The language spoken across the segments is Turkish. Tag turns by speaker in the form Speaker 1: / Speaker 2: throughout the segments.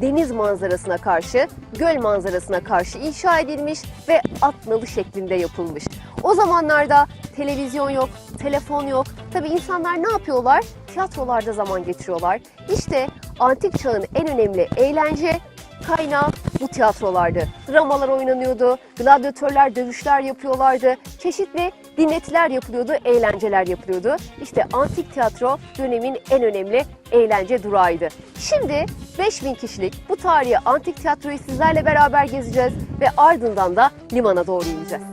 Speaker 1: deniz manzarasına karşı, göl manzarasına karşı inşa edilmiş ve at nalı şeklinde yapılmış. O zamanlarda televizyon yok, telefon yok. Tabii insanlar ne yapıyorlar? Tiyatrolarda zaman geçiriyorlar. İşte antik çağın en önemli eğlence kaynağı bu tiyatrolardı. Dramalar oynanıyordu, gladyatörler dövüşler yapıyorlardı, çeşitli dinletiler yapılıyordu, eğlenceler yapılıyordu. İşte antik tiyatro dönemin en önemli eğlence durağıydı. Şimdi 5000 kişilik bu tarihi antik tiyatroyu sizlerle beraber gezeceğiz ve ardından da limana doğru ineceğiz.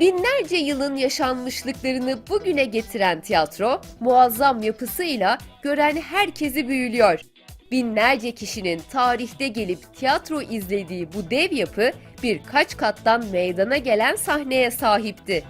Speaker 1: Binlerce yılın yaşanmışlıklarını bugüne getiren tiyatro, muazzam yapısıyla gören herkesi büyülüyor. Binlerce kişinin tarihte gelip tiyatro izlediği bu dev yapı birkaç kattan meydana gelen sahneye sahipti.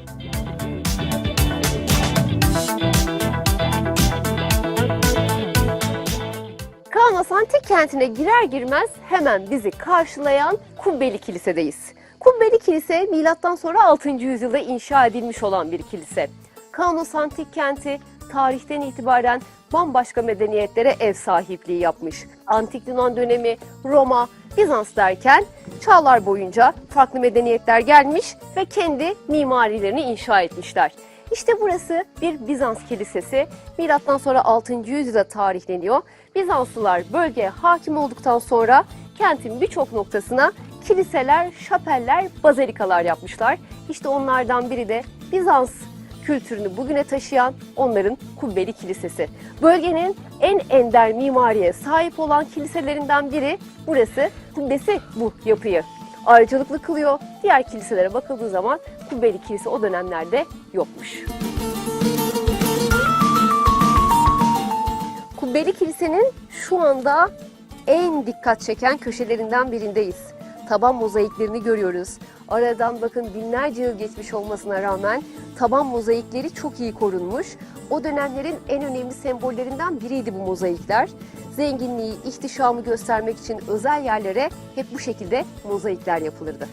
Speaker 1: Kaunas Antik Kenti'ne girer girmez hemen bizi karşılayan Kubbeli Kilise'deyiz. Kubbeli Kilise milattan sonra 6. yüzyılda inşa edilmiş olan bir kilise. Kaunas Antik Kenti tarihten itibaren bambaşka medeniyetlere ev sahipliği yapmış. Antik Yunan dönemi, Roma, Bizans derken çağlar boyunca farklı medeniyetler gelmiş ve kendi mimarilerini inşa etmişler. İşte burası bir Bizans kilisesi. Milattan sonra 6. yüzyılda tarihleniyor. Bizanslılar bölgeye hakim olduktan sonra kentin birçok noktasına kiliseler, şapeller, bazilikalar yapmışlar. İşte onlardan biri de Bizans kültürünü bugüne taşıyan onların Kubbeli Kilisesi. Bölgenin en ender mimariye sahip olan kiliselerinden biri burası. Kubbesi bu yapıyı ayrıcalıklı kılıyor. Diğer kiliselere bakıldığı zaman Kubbeli Kilise o dönemlerde yokmuş. Kubbeli Kilise'nin şu anda en dikkat çeken köşelerinden birindeyiz. Taban mozaiklerini görüyoruz. Aradan bakın binlerce yıl geçmiş olmasına rağmen taban mozaikleri çok iyi korunmuş. O dönemlerin en önemli sembollerinden biriydi bu mozaikler. Zenginliği, ihtişamı göstermek için özel yerlere hep bu şekilde mozaikler yapılırdı.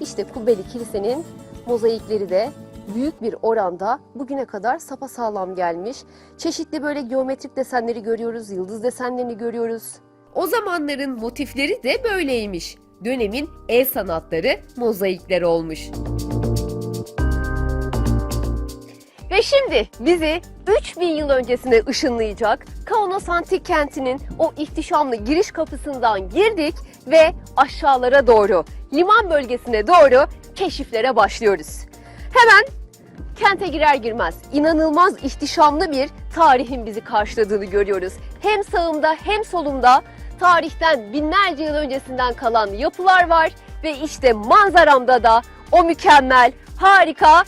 Speaker 1: İşte Kubbeli Kilise'nin mozaikleri de büyük bir oranda bugüne kadar sapasağlam gelmiş. Çeşitli böyle geometrik desenleri görüyoruz, yıldız desenlerini görüyoruz. O zamanların motifleri de böyleymiş. Dönemin el sanatları mozaikler olmuş. Ve şimdi bizi 3000 yıl öncesine ışınlayacak Kaunas Antik Kenti'nin o ihtişamlı giriş kapısından girdik ve aşağılara doğru, liman bölgesine doğru keşiflere başlıyoruz. Hemen kente girer girmez inanılmaz ihtişamlı bir tarihin bizi karşıladığını görüyoruz. Hem sağımda hem solumda tarihten binlerce yıl öncesinden kalan yapılar var ve işte manzaramda da o mükemmel, harika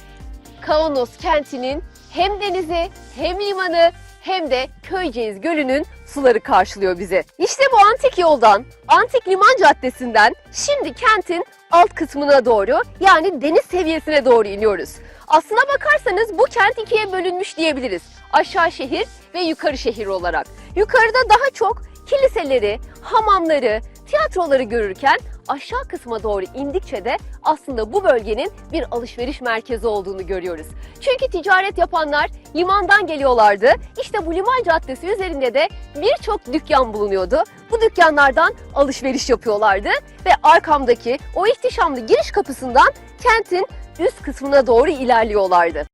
Speaker 1: Kaunos kentinin hem denizi hem limanı hem de Köyceğiz Gölü'nün suları karşılıyor bizi. İşte bu antik yoldan, antik liman caddesinden şimdi kentin alt kısmına doğru yani deniz seviyesine doğru iniyoruz. Aslına bakarsanız bu kent ikiye bölünmüş diyebiliriz. Aşağı şehir ve yukarı şehir olarak. Yukarıda daha çok kiliseleri, hamamları, tiyatroları görürken aşağı kısma doğru indikçe de aslında bu bölgenin bir alışveriş merkezi olduğunu görüyoruz. Çünkü ticaret yapanlar limandan geliyorlardı. İşte bu liman caddesi üzerinde de birçok dükkan bulunuyordu. Bu dükkanlardan alışveriş yapıyorlardı ve arkamdaki o ihtişamlı giriş kapısından kentin üst kısmına doğru ilerliyorlardı.